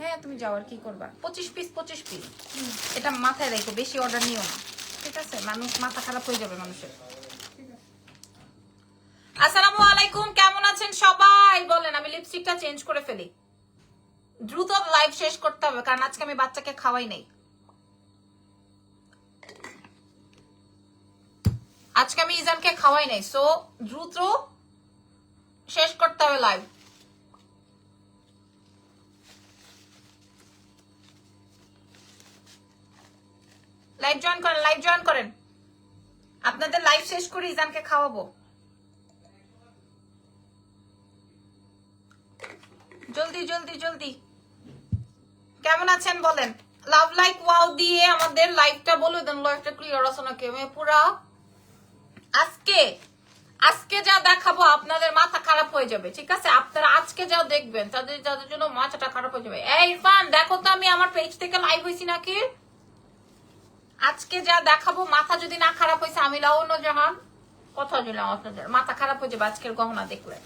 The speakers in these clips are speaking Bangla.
হ্যাঁ তুমি যাও আর কি করবা। পঁচিশ পিস পঁচিশ পিস এটা মাথায় রেখো, বেশি অর্ডার নিও না। ঠিক আছে? মানুষ, মাথা খারাপ হয়ে যাবে মানুষের। আসসালামু আলাইকুম, কেমন আছেন সবাই? বলেন, আমি লিপস্টিকটা চেঞ্জ করে ফেলি। দ্রুত লাইভ শেষ করতে হবে, কারণ আজকে আমি বাচ্চাকে খাওয়াই নাই। আজকে আমি ইজানকে খাওয়াই নাই সো দ্রুত শেষ করতে হবে লাইভ লাইভ জয়েন করেন লাইভ জয়েন করেন। আপনাদের লাইভ শেষ করে ইজানকে খাওয়াবো। জলদি জলদি জলদি। কেমন আছেন বলেন? লাভ লাইক ওয়াও দিয়ে আমাদের লাইভটা বলে দেন লাইভটা ক্লিয়ার আছে নাকি? আমি পুরা আজকে আজকে যা দেখাবো আপনাদের মাথা খারাপ হয়ে যাবে, ঠিক আছে? আপনারা আজকে যা দেখবেন, তাদের যাদের জন্য মাথাটা খারাপ হয়ে যাবে। এই ইরফান, দেখো তো আমি আমার পেজ থেকে লাইভ হয়েছি নাকি? আজকে যা দেখাবো মাথা যদি না খারাপ হয়েছে আমি লাউন্য জাহান কথা দিলাম আপনাদের মাথা খারাপ হয়ে যাবে আজকের গহনা দেখলে।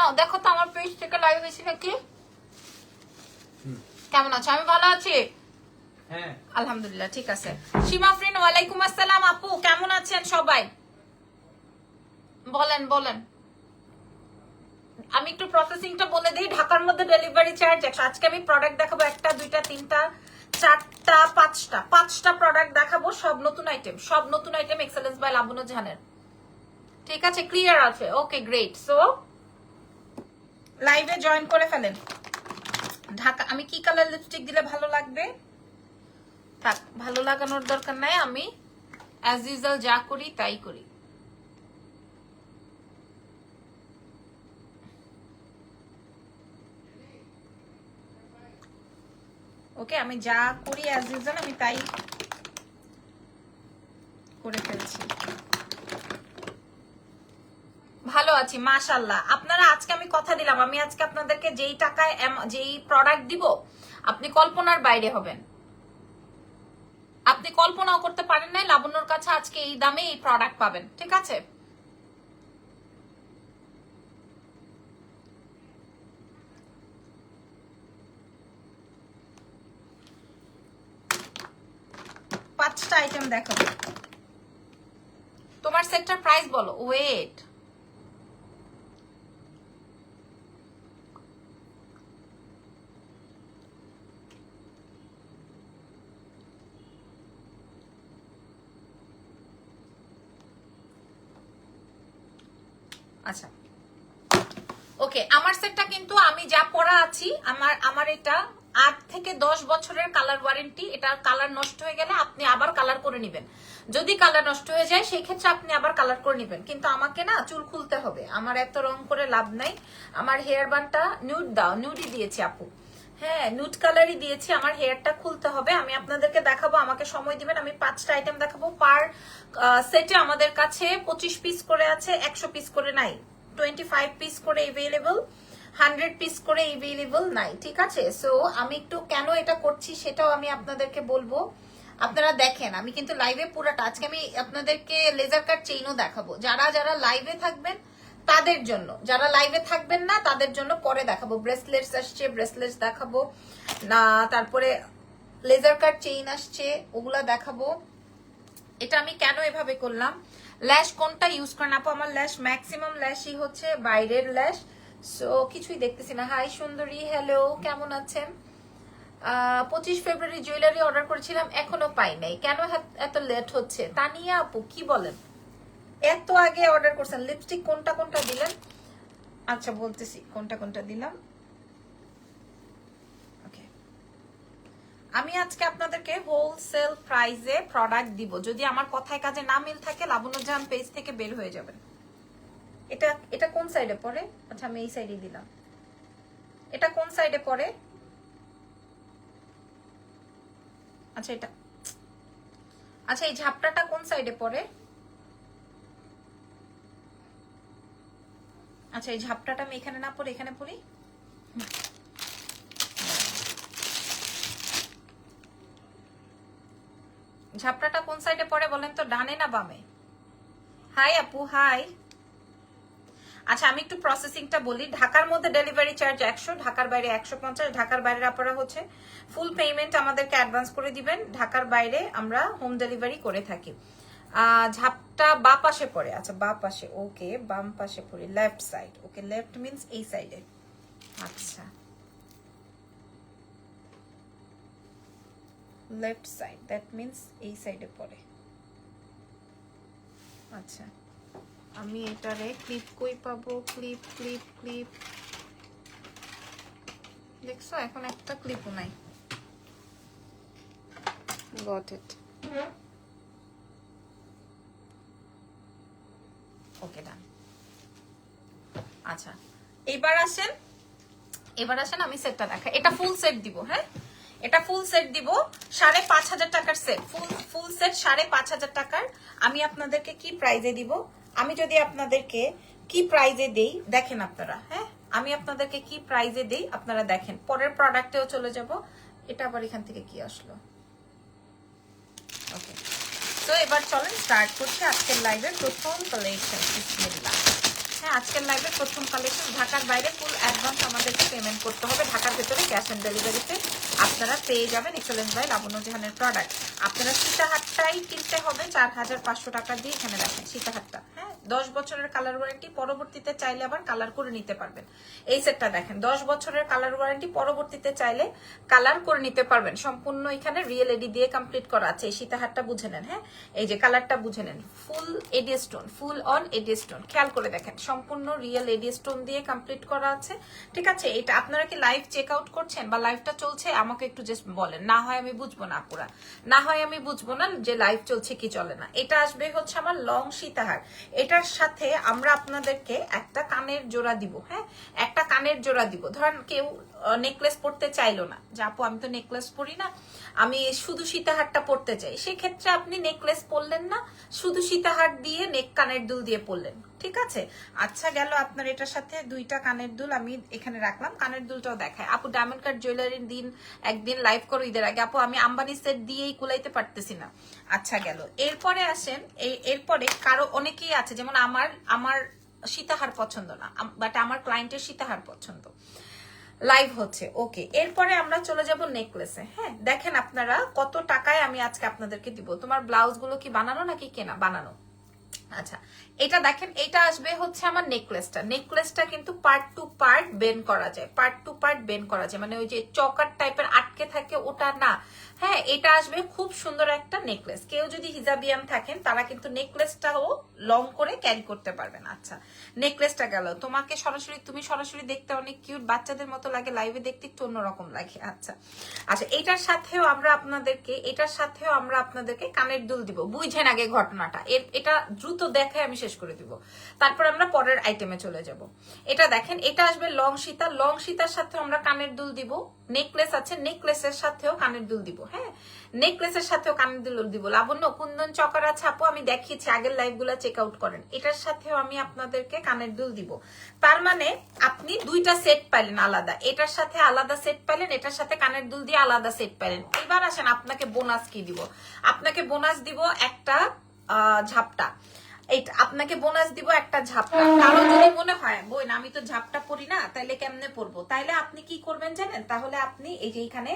না দেখো তো আমার পেজ থেকে লাইভ হয়েছে নাকি? কেমন আছো? আমি ভালো আছি? হ্যাঁ। আলহামদুলিল্লাহ ঠিক আছে। সীমা ফ্রিন ওয়ালাইকুম আসসালাম আপু কেমন আছেন সবাই? বলেন বলেন। আমি একটু প্রসেসিংটা বলে দিই। ঢাকার মধ্যে ডেলিভারি চার্জ একশো। আজকে আমি প্রোডাক্ট দেখাবো একটা, দুইটা, তিনটা, চারটা, পাঁচটা। পাঁচটা প্রোডাক্ট দেখাবো, সব নতুন আইটেম সব নতুন আইটেম এক্সেলেন্স বাই লাবণু জাহানের ঠিক আছে? ক্লিয়ার আছে? ওকে গ্রেট সো লাইভে জয়েন করে ফেলেন। ঢাকা আমি কি কালার লিপস্টিক দিলে ভালো লাগবে? থাক, ভালো লাগানোর দরকার নাই। আমি অ্যাজ ইউজাল যা করি তাই করি। ওকে, আমি যা করি অ্যাজ ইউজুয়াল আমি তাই করে ফেলছি। ভালো আছি মাশাল্লাহ আপনারা আজকে আমি কথা দিলাম, আমি আজকে আপনাদেরকে যেই টাকায় যেই প্রোডাক্ট দিব, আপনি কল্পনার বাইরে হবেন। আপনি কল্পনাও করতে পারেন নাই, লাবণ্যর কাছে আজকে এই দামে এই প্রোডাক্ট পাবেন, ঠিক আছে? পাঁচটা আইটেম দেখাবো তোমার সেটটার প্রাইস বলো। ওয়েট আচ্ছা। ওকে আমার সেটটা কিন্তু আমি যা পড়া আছি, আমার আমার এটা আট থেকে দশ বছরের কালার ওয়ারেন্টি এটা কালার নষ্ট হয়ে গেলে আপনি আবার কালার করে নেবেন। যদি কালার নষ্ট হয়ে যায় সেই ক্ষেত্রে আপনি আবার কালার করে নেবেন। কিন্তু আমাকে না চুল খুলতে হবে। আমার এত রং করে লাভ নাই। আমার হেয়ার বানটা নিউড দাও নিউডই দিয়েছি আপু। হ্যাঁ নুট কালারই দিয়েছি। আমার হেয়ারটা খুলতে হবে। আমি আপনাদেরকে দেখাবো, আমাকে সময় দিবেন। আমি পাঁচটা আইটেম দেখাবো। পার সেটে আমাদের কাছে পঁচিশ পিস করে আছে, একশো পিস করে নাই। টোয়েন্টি ফাইভ পিস করে এভেলেবল হান্ড্রেড পিস করে এভেলেবল নাই, ঠিক আছে? সো আমি একটু কেন এটা করছি সেটাও আমি আপনাদেরকে বলব। আপনারা দেখেন, আমি কিন্তু লাইভে পুরাটা, আজকে আমি আপনাদেরকে লেজার কাট চেইনও দেখাবো। যারা যারা লাইভে থাকবেন, তাদের জন্য, যারা লাইভে থাকবেন না, তাদের জন্য পরে দেখাবো। ব্রেসলেটস আসছে ব্রেসলেটস দেখাবো। না, তারপরে লেজার কাট চেইন আসছে, ওগুলা দেখাবো। এটা আমি কেন এভাবে করলাম? ল্যাশ কোনটা ইউজ করেন? আপু, আমার ল্যাশ ম্যাক্সিমাম ল্যাশই হচ্ছে বাইরের ল্যাশ সো কিছুই দেখতেছি না। হাই সুন্দরী। হ্যালো কেমন আছেন? পঁচিশ ফেব্রুয়ারি জুয়েলারি অর্ডার করেছিলাম, এখনও পাই নাই। কেন এত- লেট হচ্ছে? তানিয়া আপু, কি বলেন? এত আগে অর্ডার করছেন। লিপস্টিক কোনটা কোনটা দিলেন? আচ্ছা বলতেছি, কোনটা কোনটা দিলাম? আমি আজকে আপনাদেরকে হোলসেল প্রাইসে প্রোডাক্ট দিব। যদি আমার কথায় কাজে না মিল থাকে, লাবণ্য লাবণ্যজান পেজ থেকে বের হয়ে যাবেন। এটা এটা কোন সাইডে পড়ে? আচ্ছা আমি এই সাইডে দিলাম। এটা কোন সাইডে পড়ে? আচ্ছা এটা। আচ্ছা এই ঝাপটাটা কোন সাইডে পড়ে? আচ্ছা এই ঝাপটাটা আমি এখানে না পড়ে, এখানে পড়ি? ঝাপটাটা কোন সাইডে পড়ে বলেন তো, ডানে না বামে? হাই আপু হাই আচ্ছা আমি একটু প্রসেসিংটা বলি। ঢাকার মধ্যে ডেলিভারি চার্জ একশো, ঢাকার বাইরে একশো পঞ্চাশ, ঢাকার বাইরে আপনারা হচ্ছে ফুল পেমেন্ট আমাদেরকে অ্যাডভান্স করে দিবেন। ঢাকার বাইরে আমরা হোম ডেলিভারি করে থাকি। ঝাপটা বা পাশে পড়ে। আচ্ছা বা পাশে, ওকে, বাম পাশে পড়ে left side okay left means এই সাইডে আচ্ছা। লেফট সাইড দ্যাট মিন্স এই সাইডে পড়ে। আচ্ছা। আমি এটারে ক্লিপ কই পাবো? ক্লিপ ক্লিপ ক্লিপ দেখছ, এখন একটা ক্লিপও নাই। গট ইট ওকে ডান আচ্ছা এবার আসেন এবার আসেন আমি সেটটা দেখা। এটা ফুল সেট দিব হ্যাঁ? এটা ফুল সেট দিব, সাড়ে পাঁচ হাজার টাকার সেট ফুল ফুল সেট সাড়ে পাঁচ হাজার টাকার। আমি আপনাদেরকে কি প্রাইজে দিব? আমি যদি আপনাদেরকে কি প্রাইজে দেই, দেখেন আপনারা হ্যাঁ? আমি আপনাদেরকে কি প্রাইজে দেই, আপনারা দেখেন। পরের প্রোডাক্টেও চলে যাব। এটা আবার এখান থেকে কি আসলো? ওকে তো এবার চলেন স্টার্ট করছি আজকের লাইভের প্রথম কালেকশন বিসমিল্লাহ। হ্যাঁ আজকের লাইভের প্রথম কালেকশন ঢাকার বাইরে ফুল অ্যাডভান্স আমাদেরকে পেমেন্ট করতে হবে। ঢাকার ভেতরে ক্যাশ অন ডেলিভারিতে আপনারা পেয়ে যাবেন এক্সেলেন্স ভাই লাবণ্য জাহানের প্রোডাক্ট আপনারা সীতাহারটাই কিনতে হবে, চার হাজার পাঁচশো টাকা দিয়ে এখানে দেখেন সীতাহারটা হ্যাঁ দশ বছরের কালার ওয়ারেন্টি পরবর্তীতে চাইলে আবার কালার করে নিতে পারবেন। এই সেটটা দেখেন, দশ বছরের কালার ওয়ারেন্টি পরবর্তীতে চাইলে কালার করে নিতে পারবেন। সম্পূর্ণ এখানে রিয়েল এডি দিয়ে কমপ্লিট করা আছে, এই সীতাহারটা বুঝে নেন হ্যাঁ? এই যে কালারটা বুঝে নেন full AD stone full on AD stone খেয়াল করে দেখেন, সম্পূর্ণ রিয়েল এডি স্টোন দিয়ে কমপ্লিট করা আছে, ঠিক আছে? এটা আপনারা কি লাইভ চেক আউট করছেন বা লাইভটা চলছে? আমাকে একটু জাস্ট বলেন। না হয় আমি বুঝব না পুরা না হয় আমি বুঝব না যে লাইভ চলছে কি চলে না। এটা আসবে হচ্ছে আমার লং সীতাহার। এটার সাথে আমরা আপনাদেরকে একটা কানের জোড়া দিব হ্যাঁ? কানের জোড়া দিব। ধরেন কেউ নেকলেস পরতে চাইলো না। যে, আপু, আমি তো নেকলেস পরি না। আমি শুধু সীতাহারটা পরতে চাই। সেক্ষেত্রে আপনি নেকলেস পরলেন না, শুধু সীতাহার দিয়ে নেক কানের দুল দিয়ে পরলেন। ঠিক আছে? আচ্ছা গেল আপনার এটার সাথে দুইটা কানের দুল আমি এখানে রাখলাম। কানের দুলটাও দেখায়। আপু ডায়মন্ড কার্ড জুয়েলারির দিন, একদিন লাইভ করো ঈদের আগে। আপু, আমি আম্বানি সেট দিয়েই কুলাইতে পারতেছি না। আচ্ছা গেল। এরপরে আসেন এরপরে কারও অনেকেই আছে, যেমন আমার আমার সীতাহার পছন্দ না। বাট আমার ক্লায়েন্টের সীতাহার পছন্দ। লাইভ হচ্ছে ওকে এরপরে আমরা চলে যাব নেকলেসে হ্যাঁ? দেখেন আপনারা কত টাকায় আমি আজকে আপনাদেরকে দিব। তোমার ব্লাউজগুলো কি বানানো নাকি কেনা? বানানো। আচ্ছা এটা দেখেন, এটা আসবে হচ্ছে আমার নেকলেসটা নেকলেসটা কিন্তু পার্ট টু পার্ট বেন করা যায়। পার্ট টু পার্ট বেন করা যায়। মানে ওই যে চকার টাইপের আটকে থাকে, ওটা না। হ্যাঁ এটা আসবে খুব সুন্দর একটা নেকলেস কেউ যদি হিজাবিয়াম থাকেন, তারা কিন্তু নেকলেসটাও লং করে ক্যারি করতে পারবেন। আচ্ছা নেকলেসটা গেল। তোমাকে সরাসরি, তুমি সরাসরি দেখতে অনেক কিউট বাচ্চাদের মতো লাগে লাইভে দেখতে একটু অন্যরকম লাগে। আচ্ছা আচ্ছা এটার সাথেও আমরা আপনাদেরকে, এটার সাথেও আমরা আপনাদেরকে কানের দুল দিব। বুঝেন আগে ঘটনাটা। এর, এটা দ্রুত দেখে আমি শেষ করে দিব। তারপর আমরা পরের আইটেমে চলে যাব। এটা দেখেন, এটা আসবে লং সীতা। লং সীতার সাথেও আমরা কানের দুল দিব। নেকলেস আছে নেকলেসের সাথেও কানের দুল দিব হ্যাঁ? নেকলেসের সাথেও কানের দুল দিব। লাবণ্য, কুন্দন চকার আছে আপু, আমি দেখিয়েছি, আগের লাইভগুলা চেক আউট করেন। এটার সাথেও আমি আপনাদেরকে কানের দুল দিব। তার মানে আপনি দুইটা সেট পাইলেন আলাদা। এটার সাথে আলাদা সেট পাইলেন, এটার সাথে কানের দুল দিয়ে আলাদা সেট পাইলেন। এবার আসেন, আপনাকে বোনাস কি দিব? আপনাকে বোনাস দিব একটা ঝাপটা। এইটা, আপনাকে বোনাস দিব একটা ঝাপটা। কারও যদি মনে হয় বই আমি তো ঝাপটা পড়ি না, তাইলে কেমনে পড়ব? তাইলে আপনি কি করবেন জানেন? তাহলে আপনি এই যে এখানে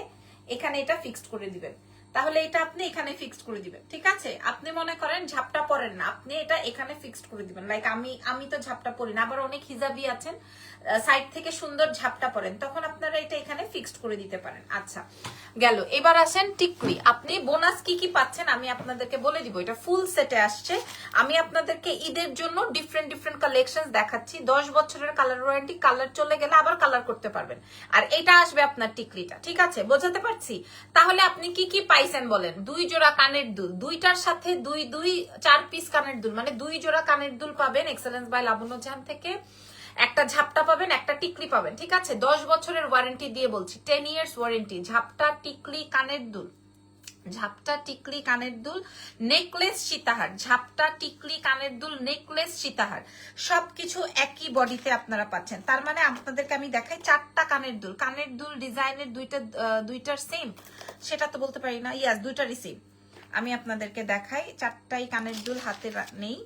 এখানে এটা ফিক্সড করে দিবেন। তাহলে এটা আপনি এখানে ফিক্সড করে দিবেন, ঠিক আছে? আপনি মনে করেন ঝাপটা পরেন না, আপনি এটা এখানে ফিক্সড করে দিবেন। লাইক আমি আমি তো ঝাপটা পড়ি না, আবার অনেক হিজাবি আছেন। সাইড থেকে সুন্দর ঝাপটা পরেন তখন আপনারা এটা এখানে ফিক্সড করে দিতে পারেন। আচ্ছা গেল। এবার আসেন টিকলি আপনি বোনাস কি কি পাচ্ছেন আমি আপনাদেরকে বলে দিব। এটা ফুল সেটে আসছে। আমি আপনাদেরকে ঈদের জন্য ডিফারেন্ট ডিফারেন্ট কালেকশন দেখাচ্ছি। দশ বছরের কালার ওয়ারেন্টি কালার চলে গেলে আবার কালার করতে পারবেন। আর এটা আসবে আপনার টিকলিটা ঠিক আছে? বোঝাতে পারছি? তাহলে আপনি কি কি পাইছেন বলেন? দুই জোড়া কানের দুল। দুইটার সাথে দুই দুই, চার পিস কানের দুল। মানে দুই জোড়া কানের দুল পাবেন এক্সেলেন্স বাই লাবণ্য জাহান থেকে। একটা ঝাপটা পাবেন, একটা টিকলি পাবেন, ঠিক আছে? দশ বছরের ওয়ারেন্টি দিয়ে বলছি টেন ইয়ার্স ওয়ারেন্টি ঝাপটা টিকলি কানের দুল। ঝাপটা টিকলি কানের দুল নেকলেস সীতাহার, ঝাপটা টিকলি কানের দুল নেকলেস সীতাহার, সবকিছু একই বডিতে আপনারা পাচ্ছেন। তার মানে আপনাদেরকে আমি দেখাই চারটা কানের দুল। কানের দুল ডিজাইনের দুইটা দুইটার সেম সেটা তো বলতে পারি না। ইয়াস দুইটারই সেম আমি আপনাদেরকে দেখাই, চারটাই কানের দুল হাতে নেই।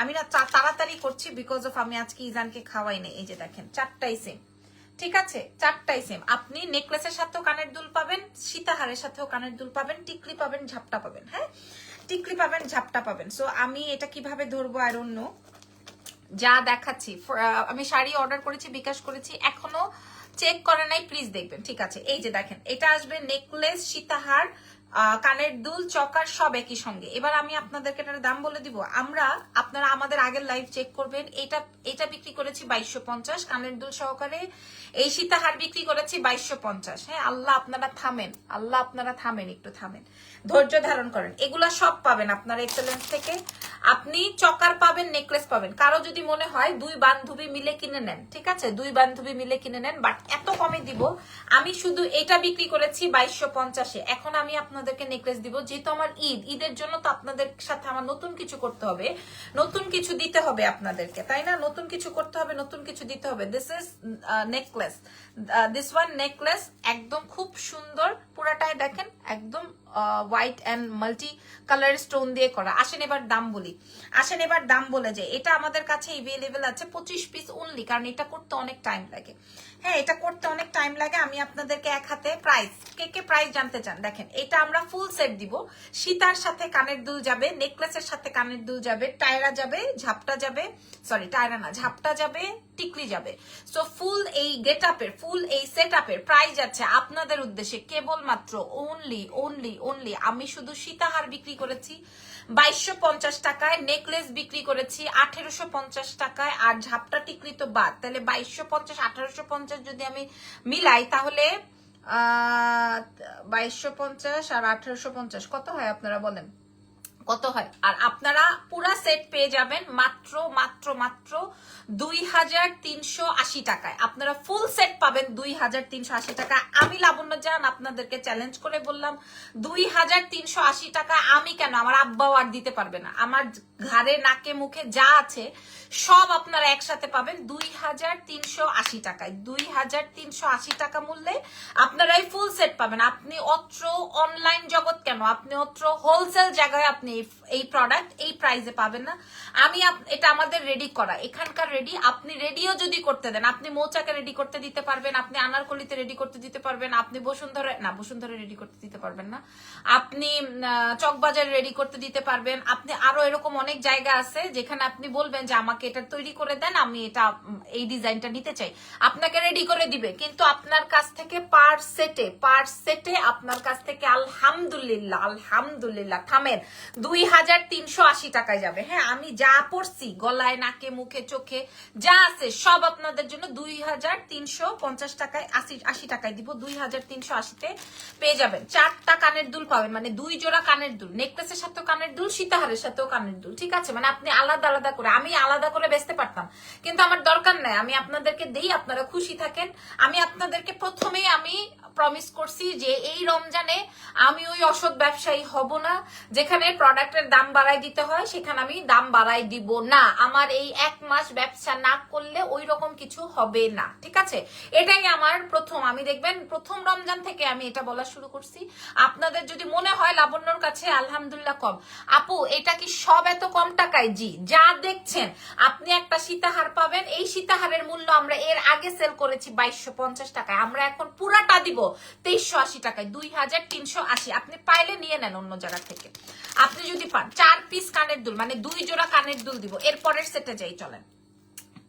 আমি না তাড়াতাড়ি করছি বিকজ অফ আমি আজকে ইজানকে খাওয়াই নাই। এই যে দেখেন, চারটাই সেম ঠিক আছে? চারটাই সেম আপনি নেকলেসের সাথেও কানের দুল পাবেন, সীতাহারের সাথেও কানের দুল পাবেন, টিকলি পাবেন, ঝাপটা পাবেন হ্যাঁ? টিকলি পাবেন, ঝাপটা পাবেন। সো আমি এটা কীভাবে ধরবো আর অন্য যা দেখাচ্ছি আমি শাড়ি অর্ডার করেছি, বিকাশ করেছি, এখনও চেক করে নাই প্লিজ দেখবেন। ঠিক আছে? এই যে দেখেন, এটা আসবে নেকলেস সীতাহার কানের দুল, চকার সব একই সঙ্গে। এবার আমি আপনাদেরকে এটার দাম বলে দিব। আমরা, আপনারা আমাদের আগের লাইভ চেক করবেন। এটা এটা বিক্রি করেছি বাইশশো পঞ্চাশ, কানের দুল সহকারে। এই সীতাহার বিক্রি করেছি বাইশশো পঞ্চাশ। হ্যাঁ আল্লাহ আপনারা থামেন। আল্লাহ আপনারা থামেন, একটু থামেন। ধৈর্য ধারণ করেন। এগুলা সব পাবেন আপনার এক্সেলেন্স থেকে। আপনি চকার পাবেন নেকলেস পাবেন। কারও যদি মনে হয় দুই বান্ধবী মিলে কিনে নেন, ঠিক আছে? দুই বান্ধবী মিলে কিনে নেন বাট এত কমে দিব। আমি শুধু এটা বিক্রি করেছি বাইশশো পঞ্চাশে। এখন আমি আপনাদেরকে নেকলেস দিব, যেহেতু আমার ঈদ। ঈদের জন্য তো আপনাদের সাথে আমার নতুন কিছু করতে হবে। নতুন কিছু দিতে হবে আপনাদেরকে, তাই না? নতুন কিছু করতে হবে, নতুন কিছু দিতে হবে। This is necklace this one necklace একদম খুব সুন্দর। পুরাটাই দেখেন, একদম white and multi colour stone দিয়ে করা। আসেন এবার দাম বলি। আসেন এবার দাম বলে যে, এটা আমাদের কাছে এভেলেবেল আছে পঁচিশ পিস অনলি কারণ এটা করতে অনেক টাইম লাগে। হ্যাঁ এটা করতে অনেক টাইম লাগে। আমি আপনাদেরকে এক হাতে প্রাইস কে কে প্রাইস জানতে চান? দেখেন, এটা আমরা ফুল সেট দিব। সীতার সাথে কানের দুল যাবে নেকলেসের সাথে কানের দুল যাবে, টায়রা যাবে, ঝাপটা যাবে সরি টায়রা না, ঝাপটা যাবে, টিকলি যাবে। সো ফুল এই গেট আপের ফুল এই সেট আপের প্রাইস আছে আপনাদের উদ্দেশ্যে কেবলমাত্র ওনলি ওনলি ওনলি আমি শুধু সীতাহার বিক্রি করেছি। বাইশশো পঞ্চাশ টাকায় নেকলেস বিক্রি করেছি, আঠেরোশো পঞ্চাশ টাকায়, আর ঝাপটা টিকলি তো বাদ। তাহলে বাইশশো পঞ্চাশ, আঠারোশো পঞ্চাশ যদি আমি মিলাই, তাহলে বাইশশো পঞ্চাশ আর আঠারোশো পঞ্চাশ, কত হয় আপনারা বলেন? কত হয়? আর আপনারা পুরা সেট পেয়ে যাবেন মাত্র মাত্র মাত্র দুই হাজার তিনশো আশি টাকায়। আপনারা ফুল সেট পাবেন দুই হাজার তিনশো আশি টাকা আমি লাবণ্য যান আপনাদেরকে চ্যালেঞ্জ করে বললাম, দুই হাজার তিনশো আশি টাকা আমি কেন? আমার আব্বাও আর দিতে পারবে না। আমার ঘাড়ে, নাকে, মুখে যা আছে, সব আপনারা একসাথে পাবেন দুই হাজার তিনশো আশি টাকায়। দুই হাজার তিনশো আশি টাকা মূল্যে আপনারা এই ফুল সেট পাবেন। আপনি অত্র অনলাইন জগৎ কেন? আপনি অত্র হোলসেল জায়গায় আপনি এই- প্রোডাক্ট এই প্রাইসে পাবেন না। আমি এটা আমাদের রেডি করা। এখানকার রেডি আপনি রেডিও যদি করতে দেন, আপনি মৌচাকে রেডি করতে দিতে পারবেন, আপনি আনারকলিতে রেডি করতে দিতে পারবেন, আপনি বসুন্ধরা, না, বসুন্ধরা রেডি করতে দিতে পারবেন না। আপনি চকবাজারে রেডি করতে দিতে পারবেন। আপনি আরও এরকম অনেক জায়গা আছে যেখানে আপনি বলবেন যে আমাকে এটা তৈরি করে দেন, আমি এটা এই ডিজাইনটা নিতে চাই। আপনাকে রেডি করে দিবে। কিন্তু আপনার কাছ থেকে পার সেটে পার সেটে আপনার কাছ থেকে আলহামদুলিল্লাহ আলহামদুলিল্লাহ, থামেন, দুই হাজার তিনশো আশি টাকায় যাবে। হ্যাঁ আমি যা পড়ছি, গলায়, নাকে, মুখে, চোখে, যা আছে, সব আপনাদের জন্য দুই হাজার তিনশো পঞ্চাশ টাকায়, আশি আশি টাকায় দিব, দুই হাজার তিনশো আশিতে পেয়ে যাবেন। চারটা কানের দুল পাবেন মানে দুই জোড়া কানের দুল। নেকলেসের সাথেও কানের দুল, সীতাহারের সাথেও কানের দুল। ঠিক আছে? মানে আপনি আলাদা আলাদা করে, আমি আলাদা করে বেচতে পারতাম। কিন্তু আমার দরকার নাই। আমি আপনাদেরকে দিই, আপনারা খুশি থাকেন। আমি আপনাদেরকে প্রথমেই আমি প্রমিস করছি যে এই রমজানে আমি ওই অসৎ ব্যবসায়ী হব না, যেখানে প্রোডাক্টের দাম বাড়াই দিতে হয়, সেখানে আমি দাম বাড়াই দিব না। আমার এই এক মাস ব্যবসা না করলে ওই রকম কিছু হবে না, ঠিক আছে? এটাই আমার প্রথম। আমি দেখবেন প্রথম রমজান থেকে আমি এটা বলা শুরু করছি। আপনাদের যদি মনে হয় লাবণ্যর কাছে আলহামদুল্লাহ কম। আপু, এটা কি সব এত কম টাকায়? জি, যা দেখছেন, আপনি একটা সীতাহার পাবেন। এই সীতাহারের মূল্য আমরা এর আগে সেল করেছি বাইশশো পঞ্চাশ টাকায়। আমরা এখন পুরাটা দিব। তেইশশো আশি টাকায়, দুই হাজার তিনশো আশি। আপনি পাইলে নিয়ে নেন অন্য জায়গা থেকে। আপনি যদি পান, চার পিস কানের দুল মানে দুই জোড়া কানের দুল দিব, এরপরের সেটে যাই চলেন।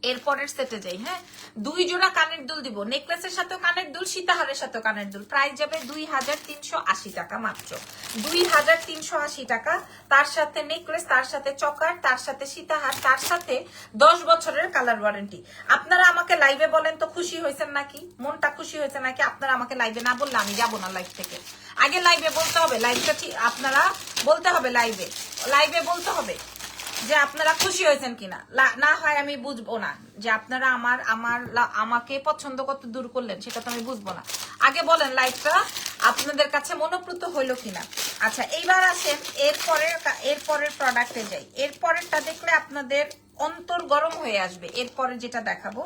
এরপরের সেটে যাই হ্যাঁ? দুই জোড়া কানের দুল দিব। নেকলেসের সাথেও কানের দুল, সীতাহারের সাথেও কানের দুল। প্রাইস যাবে দুই হাজার তিনশো আশি টাকা মাত্র। দুই হাজার তিনশো আশি টাকা। তার সাথে নেকলেস তার সাথে চকার, তার সাথে সীতাহার, তার সাথে দশ বছরের কালার ওয়ারেন্টি আপনারা আমাকে লাইভে বলেন তো খুশি হয়েছেন নাকি? মনটা খুশি হয়েছে নাকি? আপনারা আমাকে লাইভে না বললে আমি যাব না লাইভ থেকে। আগে লাইভে বলতে হবে লাইভটা আপনারা বলতে হবে লাইভে লাইভে বলতে হবে। যে আপনারা খুশি হয়েছেন কিনা? না হয় আমি বুঝব না যে আপনারা আমার আমার আমাকে পছন্দ কত দূর করলেন, সেটা তো আমি বুঝব না। আগে বলেন লাইফটা আপনাদের কাছে মনোপ্রত হইল কিনা? আচ্ছা এইবার আসেন, এরপরের এরপরের প্রোডাক্টে যাই। এরপরেরটা দেখলে আপনাদের অন্তর গরম হয়ে আসবে। এরপরে যেটা দেখাবো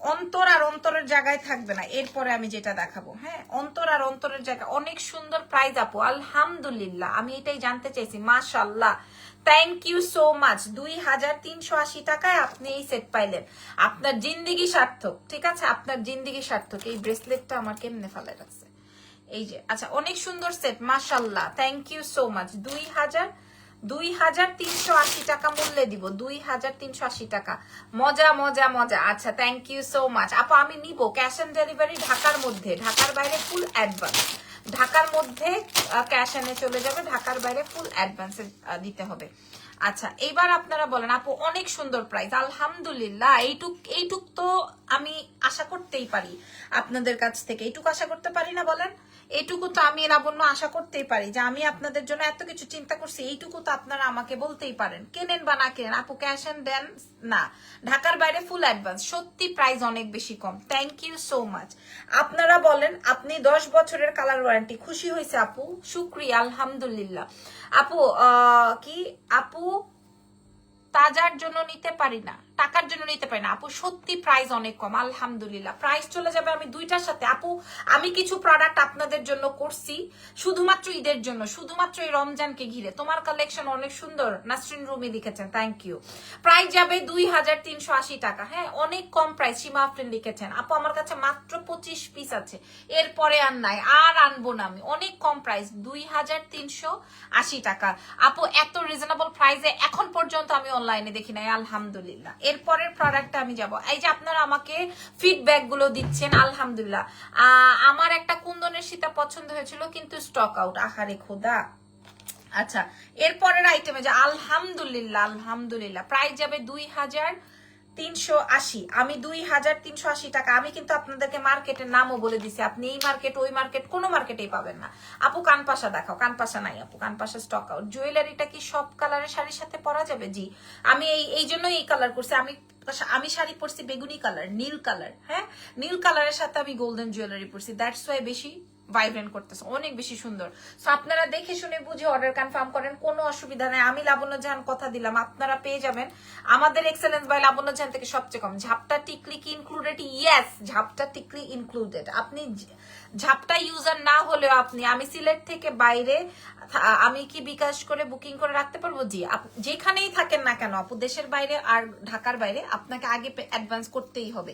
অন্তর আর অন্তরের জায়গায় থাকবে না। এরপরে আমি যেটা দেখাবো হ্যাঁ? অন্তর আর অন্তরের জায়গা। অনেক সুন্দর প্রাইজ আপু, আলহামদুলিল্লাহ। আমি এটাই জানতে চাইছি মাশাল্লাহ থ্যাংক ইউ সো মাচ দুই হাজার তিনশো আশি টাকায় আপনি এই সেট পাইলেন। আপনার জিন্দিগি সার্থক, ঠিক আছে? আপনার জিন্দিগি সার্থক। এই ব্রেসলেটটা আমার কেমনে ফেলে রাখছে? এই যে আচ্ছা অনেক সুন্দর সেট মাশাল্লাহ থ্যাংক ইউ সো মাচ দুই হাজার দুই হাজার তিনশো আশি টাকা মূল্যে দিব। দুই হাজার তিনশো আশি টাকা। মজা মজা মজা। আচ্ছা থ্যাংক ইউ সো মাচ আপু, আমি নিব ক্যাশ অন ডেলিভারি ঢাকার মধ্যে। ঢাকার বাইরে ফুল অ্যাডভান্স ঢাকার মধ্যে ক্যাশ এনে চলে যাবে। ঢাকার বাইরে ফুল অ্যাডভান্সে দিতে হবে। আচ্ছা এইবার আপনারা বলেন, আপু, অনেক সুন্দর প্রাইস আলহামদুলিল্লাহ, এইটুক এইটুক তো আমি আশা করতেই পারি আপনাদের কাছ থেকে। এইটুকু আশা করতে পারি না বলেন? এইটুকু তো আমি লাবণ্য আশা করতেই পারি যে আমি আপনাদের জন্য এত কিছু চিন্তা করছি, এইটুকু তো আপনারা আমাকে বলতেই পারেন। কেনেন বা না কেনেন, আপু ক্যাশ এন্ড দেন না। ঢাকার বাইরে ফুল অ্যাডভান্স সত্যি প্রাইস অনেক বেশি কম। থ্যাংক ইউ সো মাচ আপনারা বলেন, আপনি দশ বছরের কালার ওয়ারেন্টি খুশি হয়েছে আপু? শুক্রিয়া, আলহামদুলিল্লাহ। আপু কি? আপু, তাজার জন্য নিতে পারি না। টাকার জন্য নিতে পারি না। আপু, সত্যি প্রাইস অনেক কম, আলহামদুলিল্লাহ। প্রাইস চলে যাবে আমি দুইটার সাথে। আপু, আমি কিছু প্রোডাক্ট আপনাদের জন্য করছি, শুধুমাত্র ঈদের জন্য, শুধুমাত্র এই রমজানকে ঘিরে। তোমার কালেকশন অনেক সুন্দর, নাসরিন রুমি লিখেছেন থ্যাংক ইউ প্রাইস যাবে দুই হাজার তিনশো আশি টাকা। হ্যাঁ অনেক কম প্রাইস সীমা আফরিন লিখেছেন। আপু, আমার কাছে মাত্র পঁচিশ পিস আছে। এরপরে আর নাই, আর আনব না আমি। অনেক কম প্রাইস দুই হাজার তিনশো আশি টাকা। আপু, এত রিজনেবল প্রাইসে এখন পর্যন্ত আমি অনলাইনে দেখি নাই, আলহামদুলিল্লাহ। এরপরের প্রোডাক্টটা আমি যাব। এই যে আপনারা আমাকে ফিডব্যাকগুলো দিচ্ছেন, আলহামদুলিল্লাহ। আমার একটা কুন্দনের সীতা পছন্দ হয়েছিল, কিন্তু স্টক আউট আহারে খোদা। আচ্ছা এরপরের আইটেমে যে আলহামদুলিল্লাহ আলহামদুলিল্লাহ প্রাইস যাবে দুই হাজার তিনশো আশি। আমি দুই হাজার তিনশো আশি টাকা। আমি কিন্তু আপনাদেরকে মার্কেটের নামও বলে দিছি। আপনি এই মার্কেট, ওই মার্কেট, কোনো মার্কেটেই পাবেন না। আপু কানপাশা দেখাও। কানপাশা নাই আপু। কানপাশা স্টক আউট জুয়েলারিটা কি সব কালারের শাড়ির সাথে পরা যাবে? জি। আমি এই এই জন্যই এই কালার করছি। আমি আমি শাড়ি পরছি বেগুনি কালার নীল কালার হ্যাঁ? নীল কালারের সাথে আমি গোল্ডেন জুয়েলারি পরছি। দ্যাটস ওয়াই বেশি ভাইব্রেন্ট করতেছে, অনেক বেশি সুন্দর। সো আপনারা দেখে শুনে বুঝে অর্ডার কনফার্ম করেন, কোনো অসুবিধা নেই। আমি লাবণ্য জাহান কথা দিলাম, আপনারা পেয়ে যাবেন। আমাদের এক্সেলেন্স বাই লাবণ্য জাহান থেকে সবচেয়ে কম। ঝাপটা টিকলি কি ইনক্লুডেড ইয়েস ঝাপটা টিকলি ইনক্লুডেড আপনি ঝাপটা ইউজার না হলেও আপনি, আমি সিলেট থেকে বাইরে আমি কি বিকাশ করে বুকিং করে রাখতে পারব? জি যেখানেই থাকেন না কেন, আপু, দেশের বাইরে আর ঢাকার বাইরে আপনাকে আগে অ্যাডভান্স করতেই হবে।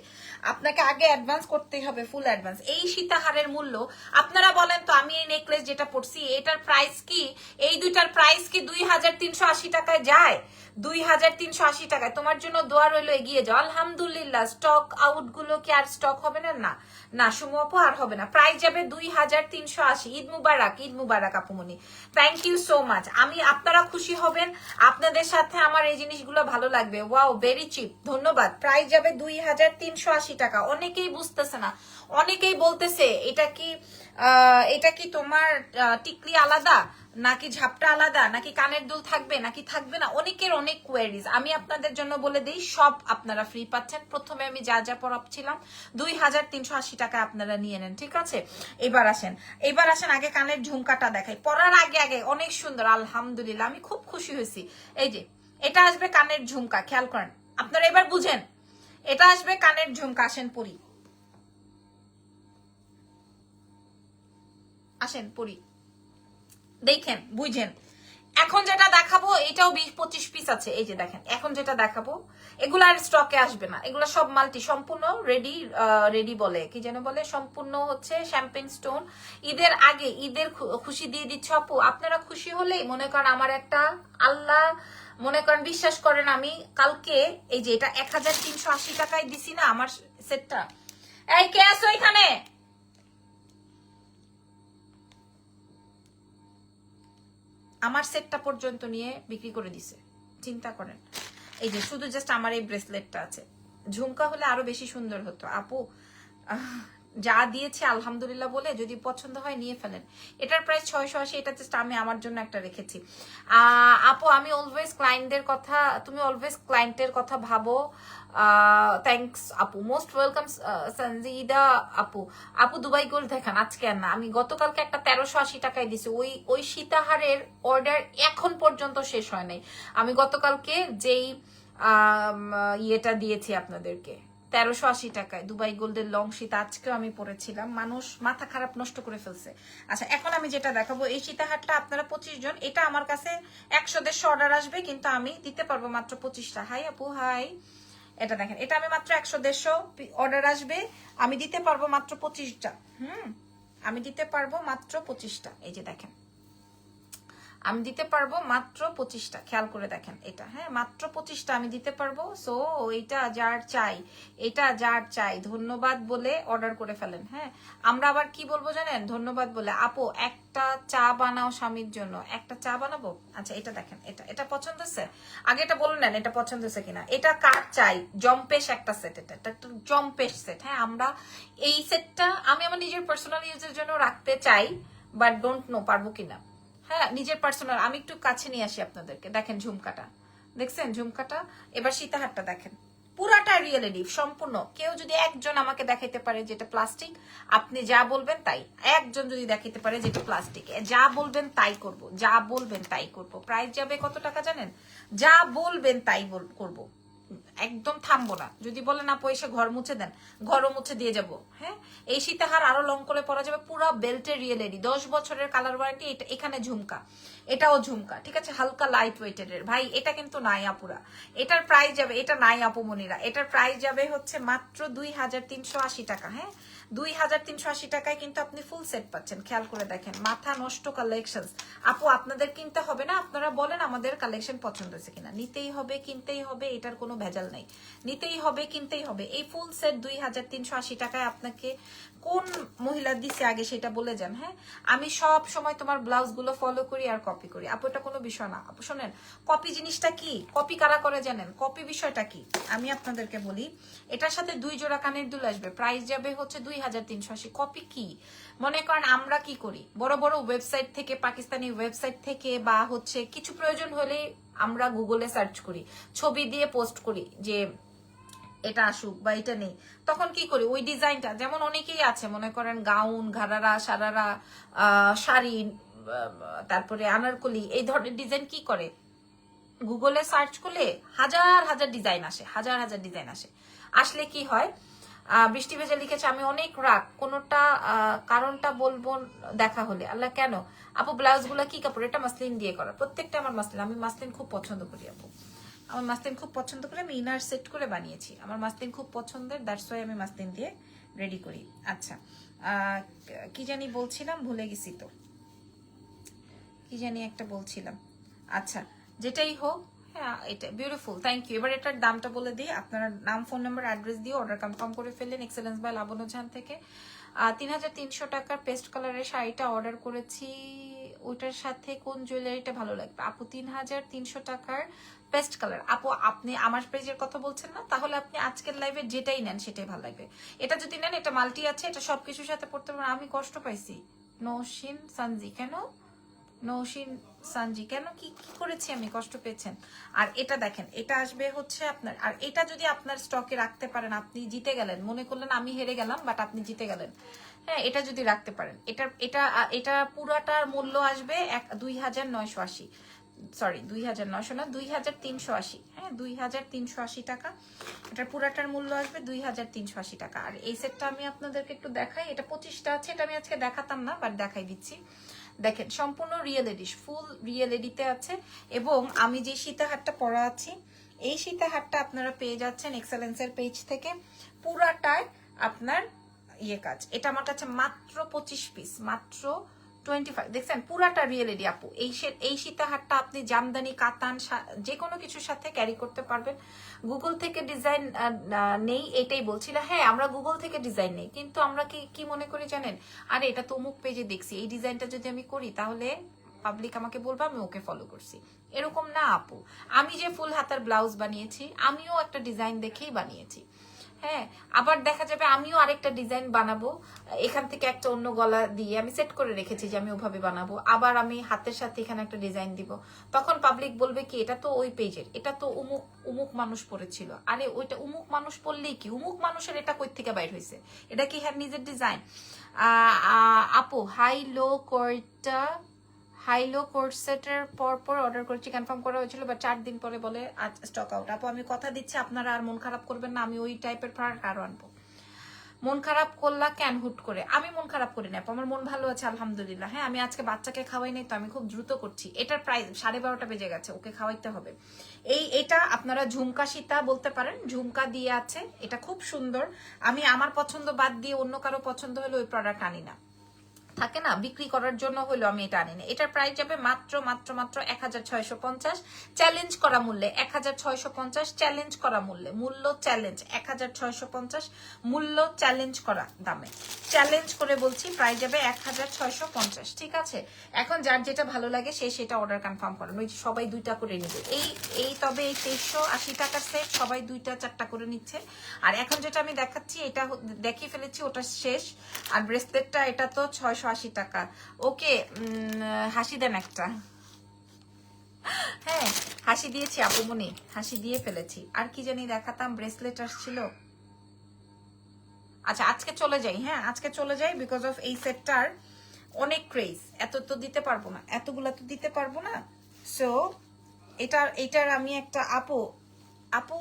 আপনাকে আগে অ্যাডভান্স করতেই হবে ফুল অ্যাডভান্স এই সীতাহারের মূল্য, আপনারা বলেন তো, আমি এই নেকলেস যেটা পড়ছি এটার প্রাইস কি? এই দুইটার প্রাইস কি দুই হাজার তিনশো আশি টাকায় যায়? দুই হাজার তিনশো আশি টাকায়। তোমার জন্য দোয়া রইল, এগিয়ে যাও। আলহামদুলিল্লাহ স্টক আউটগুলো কি আর স্টক হবে না? না। না, সুমো আপু, আর হবে না। প্রাইস যাবে দুই হাজার তিনশো আশি। ঈদ মুবারক ঈদ মুবারক আপুমনি থ্যাংক ইউ সো মাচ আমি, আপনারা খুশি হবেন। আপনাদের সাথে আমার এই জিনিসগুলো ভালো লাগবে। ওয়াও ভেরি চিপ ধন্যবাদ। প্রাইস যাবে দুই হাজার তিনশো আশি টাকা। অনেকেই বুঝতেছে না। অনেকেই বলতেছে, এটা কি এটা কি তোমার টিকলি আলাদা? নাকি ঝাপটা আলাদা, নাকি কানের দুল থাকবে, নাকি থাকবে না, অনেকের অনেক কোয়ারিজ আমি আপনাদের জন্য বলে দিই, সব আপনারা ফ্রি পাচ্ছেন। প্রথমে আমি যা যা পড়াচ্ছিলাম দুই হাজার তিনশো আশি টাকা আপনারা নিয়ে নেন, ঠিক আছে? এবার আসেন এবার আসেন আগে কানের ঝুমকাটা দেখাই। পরার আগে আগে, অনেক সুন্দর, আলহামদুলিল্লাহ, আমি খুব খুশি হয়েছি। এই যে, এটা আসবে কানের ঝুমকা, খেয়াল করেন। আপনারা এবার বুঝেন, এটা আসবে কানের ঝুমকা, আসেন পরি আসেন পরি দেখেন, বুঝেন। এখন যেটা দেখাবো, এটাও বিশ পঁচিশ পিস আছে। এই যে দেখেন, এখন যেটা দেখাবো, এগুলো আর স্টকে আসবে না। এগুলো সব মাল্টি, সম্পূর্ণ রেডি রেডি বলে। কি যেন বলে? সম্পূর্ণ হচ্ছে শ্যাম্পেন স্টোন ঈদের আগে, ঈদের খুশি দিয়ে দিচ্ছ আপু। আপনারা খুশি হলেই মনে করেন আমার একটা আল্লাহ, মনে করেন বিশ্বাস করেন আমি, কালকে, এই যে এটা এক হাজার তিনশো আশি টাকায় দিছি না আমার সেটটা এই কে আছো এখানে? আমার সেটটা পর্যন্ত নিয়ে বিক্রি করে দিছে। চিন্তা করেন। এই যে শুধু জাস্ট আমার এই ব্রেসলেটটা আছে। ঝুমকা হলে আরও বেশি সুন্দর হতো। আপু যা দিয়েছে আলহামদুলিল্লাহ বলে যদি পছন্দ হয় নিয়ে ফেলেন। এটার প্রাইস ছয়শো আশি, এটা জাস্ট আমি আমার জন্য একটা রেখেছি। আপু, আমি অলওয়েজ ক্লায়েন্টদের কথা, তুমি অলওয়েজ ক্লায়েন্টের কথা ভাবো। থ্যাঙ্কস আপু। মোস্ট ওয়েলকাম সঞ্জিদা আপু। আপু, দুবাই গোল্ড দেখান, আজকে আর না। আমি গতকালকে একটা তেরোশো আশি টাকায় দিছি। ওই ওই সীতাহারের অর্ডার এখন পর্যন্ত শেষ হয় নাই। আমি গতকালকে যেই ইয়েটা দিয়েছি আপনাদেরকে। তেরোশো আশি টাকায়। দুবাই গোল্ডের লং শীত আজকেও আমি পরেছিলাম। মানুষ মাথা খারাপ নষ্ট করে ফেলছে। আচ্ছা এখন আমি যেটা দেখাবো, এই সীতাহারটা আপনারা পঁচিশ জন, এটা আমার কাছে একশো দেড়শো অর্ডার আসবে, কিন্তু আমি দিতে পারব মাত্র পঁচিশটা। হাই আপু হাই এটা দেখেন, এটা আমি মাত্র একশো দেড়শো অর্ডার আসবে। আমি দিতে পারব মাত্র পঁচিশটা। হুম, আমি দিতে পারব মাত্র পঁচিশটা। এই যে দেখেন। আমি দিতে পারব মাত্র পঁচিশটা। খেয়াল করে দেখেন এটা হ্যাঁ? মাত্র পঁচিশটা আমি দিতে পারব। সো এটা যার চাই, এটা যার চাই, ধন্যবাদ বলে অর্ডার করে ফেলেন হ্যাঁ? আমরা আবার কি বলব জানেন? ধন্যবাদ বলে, আপু, একটা চা বানাও স্বামীর জন্য। একটা চা বানাবো? আচ্ছা এটা দেখেন, এটা এটা পছন্দ হচ্ছে আগে এটা বলে নেন, এটা পছন্দ হচ্ছে কিনা? এটা কার চাই? জম্পেশ একটা সেট এটা এটা একটা জম্পেশ সেট হ্যাঁ? আমরা এই সেটটা আমি আমার নিজের পার্সোনাল ইউজের জন্য রাখতে চাই বাট ডোন্ট নো পারব কিনা? হ্যাঁ নিজের পার্সোনাল আমি একটু কাছে নিয়ে আসি আপনাদেরকে। দেখেন ঝুমকাটা। দেখছেন ঝুমকাটা? এবার সীতাহারটা দেখেন। পুরাটা রিয়েলিটি সম্পূর্ণ। কেউ যদি একজন আমাকে দেখাইতে পারে যেটা প্লাস্টিক আপনি যা বলবেন তাই। একজন যদি দেখাইতে পারে যেটা প্লাস্টিক যা বলবেন তাই করব, যা বলবেন তাই করব। প্রাইস যাবে কত টাকা জানেন? যা বলবেন তাই করব। একদম থামবো না। যদি বলেন, আপু, এসে ঘর মুছে দেন। ঘরও মুছে দিয়ে যাব। হ্যাঁ? এই সীতাহার আরও লং করে পরা যাবে। পুরো বেল্টের এডি দশ বছরের কালার ওয়ারেন্টি এটা এখানে ঝুমকা। এটাও ঝুমকা। ঠিক আছে? হালকা লাইট ওয়েটেড এর। ভাই, এটা কিন্তু নাই, আপুরা। এটার প্রাইস যাবে, এটা নাই আপুমনিরা এটার প্রাইস যাবে হচ্ছে মাত্র দুই হাজার তিনশো আশি টাকা। হ্যাঁ? দুই হাজার তিনশো আশি টাকায় কিন্তু আপনি ফুল সেট পাচ্ছেন। খেয়াল করে দেখেন, মাথা নষ্ট কালেকশন আপু, আপনাদের কিনতে হবে না? আপনারা বলেন আমাদের কালেকশন পছন্দ হয়েছে কিনা। নিতেই হবে, কিনতেই হবে, এটার কোনো ভেজাল নাই। নিতেই হবে, কিনতেই হবে। এই ফুল সেট দুই হাজার তিনশো আশি টাকায় আপনাকে কোন মহিলা দিছে আগে সেটা বলে যান হ্যাঁ? আমি সব সময় তোমার ব্লাউজগুলো ফলো করি আর কপি করি। আপু, এটা কোনো বিষয় না। আপু, শোনেন কপি জিনিসটা কি? কপি কারা করে জানেন? কপি বিষয়টা কি? আমি আপনাদেরকে বলি, এটার সাথে দুই জোড়া কানের দুল আসবে। প্রাইস যাবে হচ্ছে দুই হাজার তিনশো আশি। কপি কি? মনে করেন আমরা কি করি? বড় বড় ওয়েবসাইট থেকে, পাকিস্তানি ওয়েবসাইট থেকে বা হচ্ছে কিছু প্রয়োজন হলে আমরা গুগলে সার্চ করি। ছবি দিয়ে পোস্ট করি যে এটা আসুক বা এটা নেই, তখন কি করি? ওই ডিজাইনটা, যেমন অনেকেই আছে, মনে করেন গাউন, ঘাড়ারা, সারারা শাড়ি তারপরে আনারকলি, এই ধরনের ডিজাইন কি করে? গুগলে সার্চ করলে হাজার হাজার ডিজাইন আসে, হাজার হাজার ডিজাইন আসে। আসলে কি হয়? বৃষ্টি ভেজা লিখেছে, আমি অনেক রাগ, কোনোটা কারণটা বলব দেখা হলে। আল্লাহ, কেন? আপু ব্লাউজগুলা কি কাপড়? এটা মাসলিন দিয়ে করা। প্রত্যেকটা আমার মাসলিন, আমি মাসলিন খুব পছন্দ করি, আপু। আমার মাস্তিন খুব পছন্দ করে আমি ইনার সেট করে বানিয়েছি। আমার মাস্তিন খুব পছন্দের দ্যাটস ওয়াই আমি মাস্তিন দিয়ে রেডি করি। আচ্ছা কি জানি বলছিলাম, ভুলে গেছি তো। কি জানি একটা বলছিলাম। আচ্ছা যেটাই হোক হ্যাঁ এটা বিউটিফুল থ্যাংক ইউ এবার এটার দামটা বলে দিই, আপনারা নাম ফোন নাম্বার অ্যাড্রেস দিয়ে অর্ডার কনফার্ম করে ফেললেন এক্সেলেন্স বাই লাবণ্য ঝান থেকে। তিন হাজার তিনশো টাকার পেস্ট কালারের শাড়িটা অর্ডার করেছি ওইটার সাথে কোন জুয়েলারিটা ভালো লাগবে? আপু তিন হাজার তিনশো টাকার পেস্ট কালার আপু, আপনি আমার পেজের কথা বলছেন না, তাহলে আপনি আজকের লাইভে যেটাই নেন সেটাই ভালো লাগবে। এটা যদি নেন, এটা মাল্টি আছে, এটা সবকিছুর সাথে পড়তে পারেন আমি কষ্ট পাইছি। নৌসিন সানজি, কেন? নৌসিন সানজি, কেন কি কি করেছি আমি? কষ্ট পেয়েছেন। আর এটা দেখেন, এটা আসবে হচ্ছে আপনার, আর এটা যদি আপনার স্টকে রাখতে পারেন, আপনি জিতে গেলেন। মনে করলেন আমি হেরে গেলাম বাট আপনি জিতে গেলেন। হ্যাঁ এটা যদি রাখতে পারেন, এটা এটা এটা পুরাটার মূল্য আসবে এক, দুই হাজার নয়শো আশি। সরি দুই হাজার নয়শো না, দুই হাজার তিনশো আশি। হ্যাঁ দুই হাজার তিনশো আশি টাকা। এটার পুরাটার মূল্য আসবে দুই হাজার তিনশো আশি টাকা। আর এই সেটটা আমি আপনাদেরকে একটু দেখাই, এটা পঁচিশটা আছে এটা আমি আজকে দেখাতাম না বাট দেখাই দিচ্ছি। দেখেন, সম্পূর্ণ রিয়েল এডিস ফুল রিয়েল এডিতে আছে। এবং আমি যে সীতাহারটা পরা আছি, এই সীতাহারটা আপনারা পেয়ে যাচ্ছেন এক্সেলেন্সের পেজ থেকে। পুরাটায় আপনার ইয়ে কাজ। এটা আমার কাছে মাত্র পঁচিশ পিস মাত্র টোয়েন্টি ফাইভ দেখছেন, পুরাটা রিয়েলিটি আপু। এই এই সীতাহারটা আপনি জামদানি, কাতান যে কোনো কিছুর সাথে ক্যারি করতে পারবেন। গুগল থেকে ডিজাইন নেই, এটাই বলছিল হ্যাঁ আমরা গুগল থেকে ডিজাইন নেই, কিন্তু আমরা কি কি মনে করি জানেন? আরে, এটা তো অমুক পেজে দেখছি, এই ডিজাইনটা যদি আমি করি, তাহলে পাবলিক আমাকে বলবে, আমি ওকে ফলো করছি। এরকম না আপু। আমি যে ফুল হাতার ব্লাউজ বানিয়েছি, আমিও একটা ডিজাইন দেখেই বানিয়েছি। হ্যাঁ আবার দেখা যাবে আমিও আরেকটা ডিজাইন বানাবো। এখান থেকে একটা অন্য গলা দিয়ে আমি সেট করে রেখেছি যে আমি ওভাবে বানাবো। আবার আমি হাতের সাথে এখানে একটা ডিজাইন দিব। তখন পাবলিক বলবে কি, এটা তো ওই পেজের এটা তো উমুক উমুক মানুষ পড়েছিল। আরে, ওইটা উমুক মানুষ পড়লেই কি? উমুক মানুষের এটা কই থেকে বাইর হয়েছে এটা কি হ্যাঁ নিজের ডিজাইন আপু হাই লো কোয়ার্টা হাই লো কোর্সেটের পর পর অর্ডার করেছি কনফার্ম করা হয়েছিল বা চার দিন পরে বলে, আজ স্টক আউট আপু, আমি কথা দিচ্ছি, আপনারা আর মন খারাপ করবেন না, আমি ওই টাইপের প্রোডাক্ট আরও আনব। মন খারাপ করলা কেন হুট করে? আমি মন খারাপ করি না আমার মন ভালো আছে, আলহামদুলিল্লাহ। হ্যাঁ আমি আজকে বাচ্চাকে খাওয়াই নাই, তো আমি খুব দ্রুত করছি। এটার প্রাইস সাড়ে বারোটা বেজে গেছে, ওকে খাওয়াইতে হবে। এই, এটা আপনারা ঝুমকা সীতা বলতে পারেন, ঝুমকা দিয়ে আছে, এটা খুব সুন্দর। আমি আমার পছন্দ বাদ দিয়ে অন্য কারও পছন্দ হলে ওই প্রোডাক্ট আনি না। থাকে না, বিক্রি করার জন্য হলো আমি এটা আনি না এটার প্রাইস যাবে মাত্র মাত্র মাত্র এক হাজার ছয়শো পঞ্চাশ। চ্যালেঞ্জ করা মূল্যে এক হাজার ছয়শো পঞ্চাশ চ্যালেঞ্জ করা মূল্যে। মূল্য চ্যালেঞ্জ এক হাজার ছয়শো পঞ্চাশ মূল্য চ্যালেঞ্জ করা দামে। চ্যালেঞ্জ করে বলছি প্রাইস যাবে এক হাজার ছয়শো পঞ্চাশ, ঠিক আছে? এখন যার যেটা ভালো লাগে, সে সেটা অর্ডার কনফার্ম করেন ওই সবাই দুইটা করে নিবে। এই এই তবে এই তেইশশো আশি টাকার সেট সবাই দুইটা, চারটা করে নিচ্ছে। আর এখন যেটা আমি দেখাচ্ছি, এটা দেখিয়ে ফেলেছি, ওটা শেষ। আর ব্রেসলেটটা এটা তো ছয়শো আশি টাকা। ওকে হাসি দেন একটা। হ্যাঁ হাসি দিয়েছি আপুমনি হাসি দিয়ে ফেলেছি। আর কি জানি দেখাতাম ব্রেসলেট আসছিল। আচ্ছা আজকে চলে যাই হ্যাঁ আজকে চলে যাই বিকজ অফ এই সেটটার অনেক ক্রেজ এত তো দিতে পারব না, এতগুলা তো দিতে পারব না। সো এটার এটার আমি একটা আপু আপু,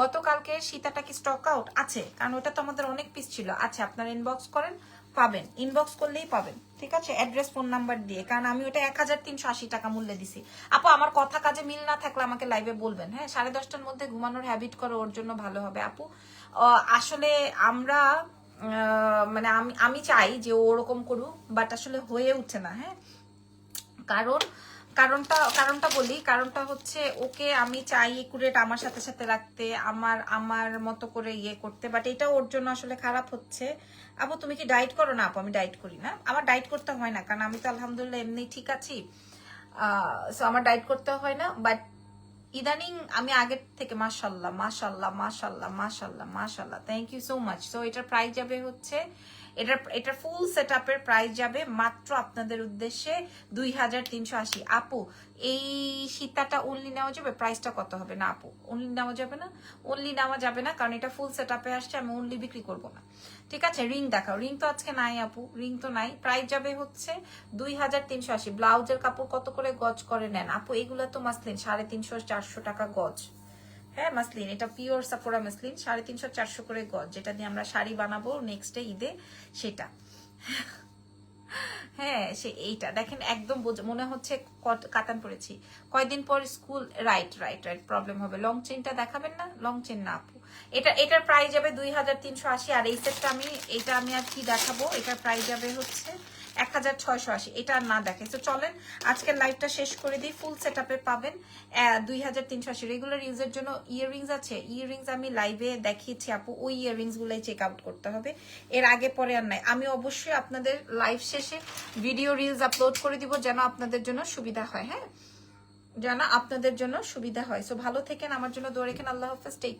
গতকালকে সীতাটা কি স্টক আউট আছে, কারণ ওটা তো আমাদের অনেক পিস ছিল। আছে আপনার ইনবক্স করেন। পাবেন ইনবক্স করলেই পাবেন, ঠিক আছে? অ্যাড্রেস ফোন নাম্বার দিয়ে, কারণ আমি ওটা এক হাজার তিনশো আশি টাকা মূল্যে দিছি। আপু, আমার কথা কাজে মিল না থাকলে আমাকে লাইভে বলবেন হ্যাঁ? সাড়ে দশটার মধ্যে ঘুমানোর হ্যাবিট করো, ওর জন্য ভালো হবে। আপু আসলে আমরা মানে আমি আমি চাই যে ওরকম করুক বাট আসলে হয়ে উঠছে না হ্যাঁ? কারণ কারণটা কারণটা বলি। কারণটা হচ্ছে ওকে আমি চাই একুরেট আমার সাথে সাথে রাখতে, আমার আমার মতো করে ইয়ে করতে। বাট এটা ওর জন্য আসলে খারাপ হচ্ছে। আপু তুমি কি ডায়েট করো না? আপু আমি ডায়েট করি না। আমার ডায়েট করতে হয় না। কারণ আমি তো আলহামদুলিল্লাহ এমনি ঠিক আছি। সো আমার ডায়েট করতে হয় না। বাট ইদানিং আমি আগের থেকে মাশাল্লাহ মাশাল্লাহ মাশাল্লাহ মাশাল্লাহ মাশাল্লাহ thank you so much so এটার প্রাইস যাবে হচ্ছে এটার এটার ফুল সেট আপের প্রাইস যাবে মাত্র আপনাদের উদ্দেশ্যে দুই হাজার তিনশো আশি। আপু, এই সীতাটা অনলি নেওয়া যাবে? প্রাইসটা কত হবে? না আপু অনলি নেওয়া যাবে না? অনলি নেওয়া যাবে না, কারণ এটা ফুল সেট আপে আসছে, আমি অনলি বিক্রি করব না। ঠিক আছে রিং দেখাও। রিং তো আজকে নাই আপু রিং তো নাই। প্রাইস যাবে হচ্ছে দুই হাজার তিনশো আশি। ব্লাউজের কাপড় কত করে গজ করে নেন? আপু, এগুলো তো মাসলিন, সাড়ে তিনশো, চারশো টাকা গজ। হ্যাঁ মাসলিন, এটা পিওর সাপোরা মাসলিন, সাড়ে তিনশো, চারশো করে গজ। যেটা দিয়ে আমরা শাড়ি বানাবো নেক্সট ডে ঈদে, সেটা। হ্যাঁ সে এইটা। দেখেন, একদম মনে হচ্ছে কাতান পড়েছি কয়দিন পর school right right right problem হবে। লং চেনটা দেখাবেন না? লং চেন না, আপু। এটা এটার প্রাইস যাবে দুই হাজার তিনশো আশি, আর এই সেটটা আমি এটা আমি আর কি দেখাবো? এটার প্রাইস যাবে হচ্ছে এক হাজার ছয়শো আশি। এটা আর না তো চলেন, আজকের লাইভটা শেষ করে দিই। ফুল সেট আপে পাবেন। দুই হাজার তিনশো আশি। রেগুলার ইউজের জন্য ইয়াররিংস আছে। ইয়াররিংস আমি লাইভে দেখিয়েছি আপু। ওই ইয়াররিংস গুলাই চেক আউট করতে হবে। এর আগে পরে আর নাই। আমি অবশ্যই আপনাদের লাইভ শেষে ভিডিও রিলস আপলোড করে দিব যেন আপনাদের জন্য সুবিধা হয় হ্যাঁ? যেন আপনাদের জন্য সুবিধা হয়। সো ভালো থেকেন। আমার জন্য দৌড় আল্লাহ হাফেজ। টেক